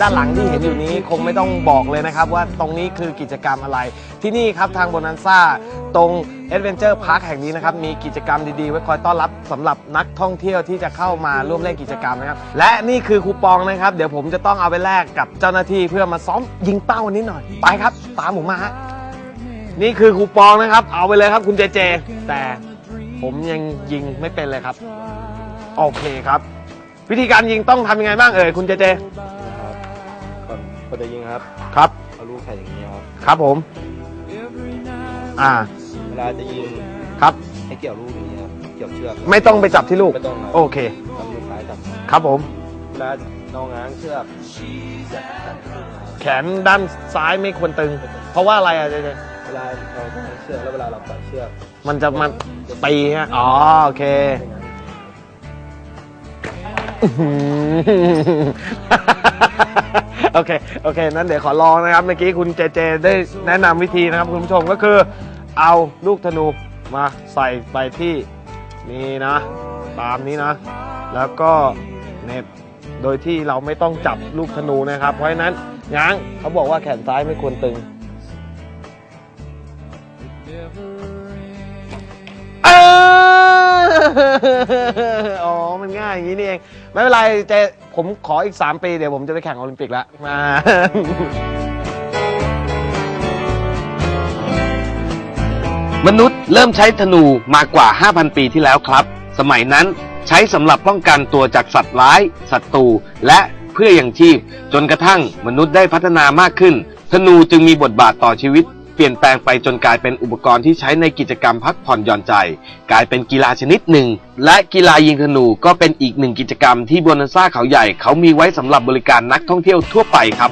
ด้านหลังที่เห็นอยู่นี้คงไม่ต้องบอกเลยนะครับ ว่าตรงนี้คือกิจกรรมอะไร ที่นี่ครับทางโบนันซ่าตรง Adventure Park แห่งนี้นะครับมีกิจกรรมดีๆ ไว้คอยต้อนรับสำหรับนักท่องเที่ยวที่จะเข้ามาร่วมเล่นกิจกรรมนะครับและนี่คือคูปองนะครับเดี๋ยวผมจะต้องเอาไปแลกกับเจ้าหน้าที่เพื่อมาซ้อมยิงเป้านิดหน่อยไปครับ ตามผมมาฮะนี่คือคูปองนะครับ เอาไปเลยครับคุณเจเจ แต่ผมยังยิงไม่เป็นเลยครับ โอเคครับ วิธีการยิงต้องทำยังไงบ้างเอ่ยคุณเจเจ ก่อนก่อนจะยิงครับครับ เอาลูกใส่อย่างนี้ครับครับผม อ่า เวลาจะยิงครับ ให้เกี่ยวลูกอย่างนี้ครับเกี่ยวเชือกไม่ต้องไปจับที่ลูก ไม่ต้องครับโอเคจับมือซ้ายจับครับผม เวลาน้องง้างเชือกจับจับลูกนะครับแขนด้านซ้ายไม่ควรตึง เพราะว่าอะไรอะเจเจเวลาเราง้างเชือกแล้วเวลาเราปล่อยเชือกมันจะมาตีฮะ อ๋อ โอเค ไม่งั้นอื้อหือ โอเค โอเค นั้นเดี๋ยวขอลองนะครับ เมื่อกี้คุณเจเจได้แนะนำวิธีนะครับคุณผู้ชมก็คือ เอาลูกธนูมาใส่ไปที่นี่นะ ตามนี้นะ แล้วก็เน็บโดยที่เราไม่ต้องจับลูกธนูนะครับ เพราะฉะนั้นง้างเขาบอกว่าแขนซ้ายไม่ควรตึงอออ๋อ มันง่ายอย่างนี้นี่เอง ไม่เป็นไรเจผมขออีก 3 ปีเดี๋ยวผมจะไปแข่งโอลิมปิกแล้วมา มนุษย์เริ่มใช้ธนูมากว่า 5,000 ปีที่แล้วครับ สมัยนั้นใช้สำหรับป้องกันตัวจากสัตว์ร้าย ศัตรูและเพื่ออย่างชีพ จนกระทั่งมนุษย์ได้พัฒนามากขึ้น ธนูจึงมีบทบาทต่อชีวิต ปลี่ยนแปลงไปจนกลายเป็นอุปกรณ์ที่ใช้ในกิจกรรมพักผ่อนหย่อนใจ กลายเป็นกีฬาชนิดหนึ่ง และกีฬายิงธนูก็เป็นอีกหนึ่งกิจกรรมที่บนันซ่าเขาใหญ่ เขามีไว้สำหรับบริการนักท่องเที่ยวทั่วไปครับ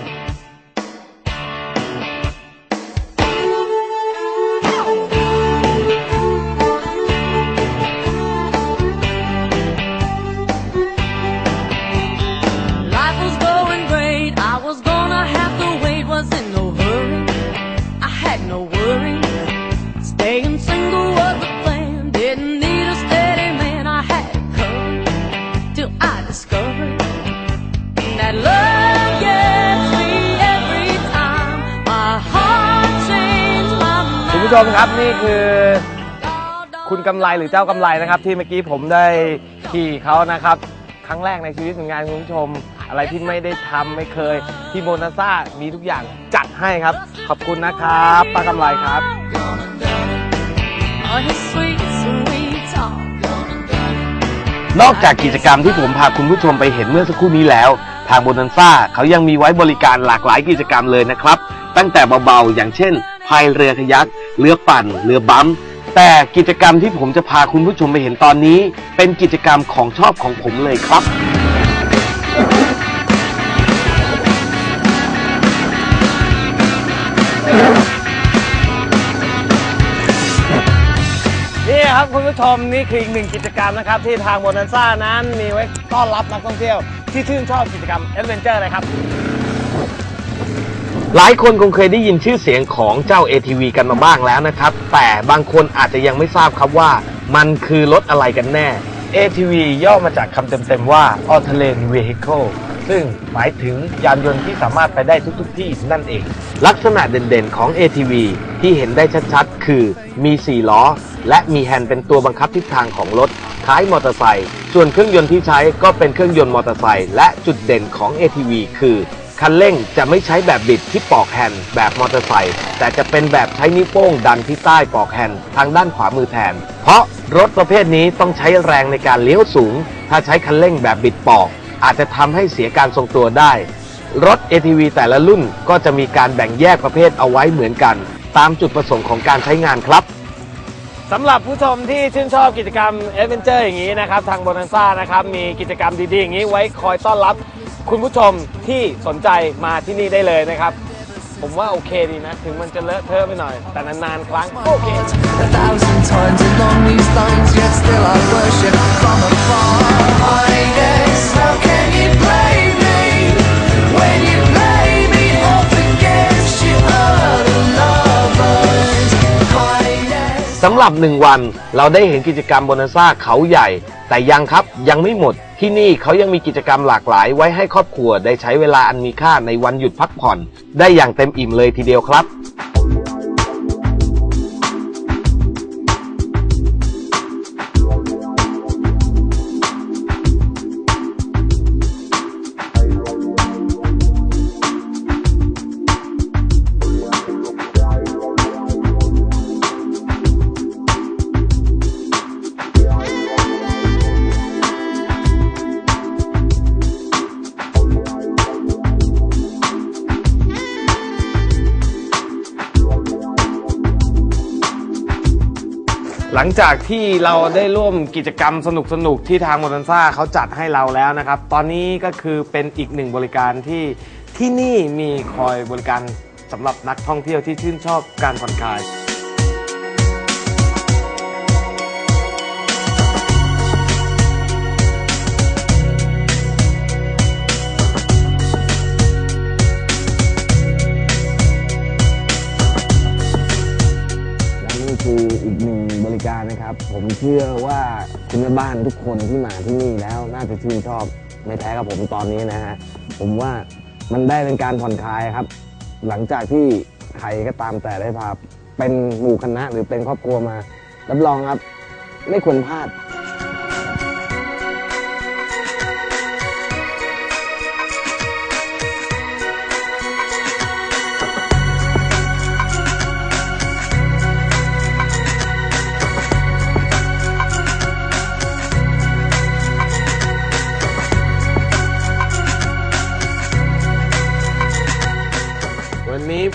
no worry. Staying single was the plan. Didn't need a steady man. I had a courage till I discovered that love gets me every time. My heart changed my mind. ผู้ชมครับนี่คือ คุณกำไรหรือเจ้ากำไรนะครับ ที่เมื่อกี้ผมได้ขี่เขานะครับ ครั้งแรกในชีวิตเหมือนกันคุณผู้ชม อะไรที่ไม่ได้ทำไม่เคย ที่โบนัสซ่ามีทุกอย่างจัดให้ครับ ขอบคุณนะครับป้ากำไรครับ Oh, his sweet, sweet talk. นอกจากกิจกรรมที่ผมพาคุณผู้ชมไปเห็นเมื่อสักครู่นี้แล้ว ทางโบนันซ่าเขายังมีไว้บริการหลากหลายกิจกรรมเลยนะครับ ตั้งแต่เบาๆ อย่างเช่นพายเรือขยักเรือปั่น เรือบัมป์แต่กิจกรรมที่ผมจะพาคุณผู้ชมไปเห็นตอนนี้ เป็นกิจกรรมของชอบของผมเลยครับ นี่ครับคุณผู้ชมนี่คืออีกหนึ่งกิจกรรมนะครับ ที่ทางโบนันซ่านั้นมีไว้ต้อนรับนักท่องเที่ยว ที่ชื่นชอบกิจกรรมแอดเวนเจอร์เลยครับ หลายคนคงเคยได้ยินชื่อเสียงของเจ้า ATV กันมาบ้างแล้วนะครับ แต่บางคนอาจจะยังไม่ทราบครับว่า มันคือรถอะไรกันแน่ ATV ย่อมาจากคำเต็มๆว่า All Terrain Vehicle ซึ่งหมายถึงยานยนต์ที่สามารถไปได้ทุกๆที่นั่นเอง ลักษณะเด่นๆของ ATV ที่เห็นได้ชัดๆ คือมี 4 ล้อ และมีแฮนด์เป็นตัวบังคับทิศทางของรถคล้ายมอเตอร์ไซค์ส่วนเครื่องยนต์ที่ใช้ก็เป็นเครื่องยนต์มอเตอร์ไซค์และจุดเด่นของ ATV คือคันเร่งจะไม่ใช้แบบบิดที่ปอกแฮนด์แบบมอเตอร์ไซค์แต่จะเป็นแบบใช้นิ้วโป้งดันที่ใต้ปอกแฮนด์ทางด้านขวามือแทน เพราะรถประเภทนี้ต้องใช้แรงในการเลี้ยวสูง ถ้าใช้คันเร่งแบบบิดปอก อาจจะทำให้เสียการทรงตัวได้ รถ ATV แต่ละรุ่นก็จะมีการแบ่งแยกประเภทเอาไว้เหมือนกัน ตามจุดประสงค์ของการใช้งานครับ สำหรับผู้ชมที่ชื่นชอบกิจกรรมแอดเวนเจอร์อย่างนี้นะครับ ทางโบนันซ่านะครับ มีกิจกรรมดีๆ อย่างนี้ไว้คอยต้อนรับคุณผู้ชมที่สนใจมาที่นี่ได้เลยนะครับ ผมว่าโอเคดีนะ ถึงมันจะเลอะเทอะไปหน่อย แต่นานๆ ครั้งโอเค A thousand times along these lines, yet still I worship from afar. Highness, how สำหรับหนึ่งวันเราได้เห็นกิจกรรมโบนัสซ่าเขาใหญ่ แต่ยังครับยังไม่หมด ที่นี่เขายังมีกิจกรรมหลากหลาย ไว้ให้ครอบครัวได้ใช้เวลาอันมีค่าในวันหยุดพักผ่อน ได้อย่างเต็มอิ่มเลยทีเดียวครับ หลังจากที่เราได้ร่วมกิจกรรมสนุกๆที่ทางโมดันซ่าเขาจัดให้เราแล้วนะครับ ตอนนี้ก็คือเป็นอีกหนึ่งบริการที่ที่นี่มีคอยบริการสำหรับนักท่องเที่ยวที่ชื่นชอบการผ่อนคลาย คืออีกหนึ่งบริการนะครับ ผมเชื่อว่าคุณแม่บ้านทุกคนที่มาที่นี่แล้วน่าจะชื่นชอบไม่แพ้กับผมตอนนี้นะฮะผมว่ามันได้เป็นการผ่อนคลายครับ หลังจากที่ใครก็ตามแต่ได้พาเป็นหมู่คณะหรือเป็นครอบครัวมารับรองครับ ไม่ควรพลาด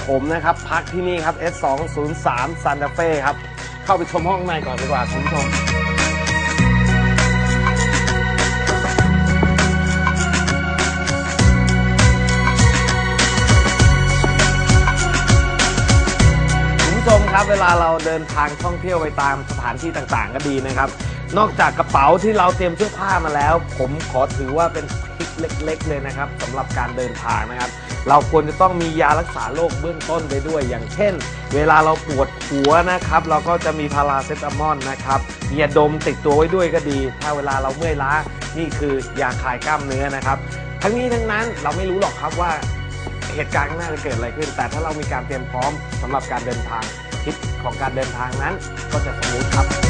ผมนะครับ พักที่นี่ครับ S203 Santa Fe ครับ เข้าไปชมห้องในก่อนดีกว่าคุณผู้ชมคุณผู้ชมครับเวลาเราเดินทางท่องเที่ยวไปตามสถานที่ต่างๆ ก็ดีนะครับ นอกจากกระเป๋าที่เราเตรียมเสื้อผ้ามาแล้ว ผมขอถือว่าเป็น เล็ก ๆ เลยนะครับสำหรับการเดินทางนะครับ เราควรจะต้องมียารักษาโรคเบื้องต้นไปด้วย อย่างเช่น เวลาเราปวดหัวนะครับ เราก็จะมีพาราเซตามอลนะครับมียาดมติดตัวไว้ด้วยก็ดี ถ้าเวลาเราเมื่อยล้านี่คือยาคลายกล้ามเนื้อนะครับ ทั้งนี้ทั้งนั้นเราไม่รู้หรอกครับว่าเหตุการณ์ข้างหน้าจะเกิดอะไรขึ้น แต่ถ้าเรามีการเตรียมพร้อมสำหรับการเดินทางทิศของการเดินทางนั้นก็จะสมูทครับ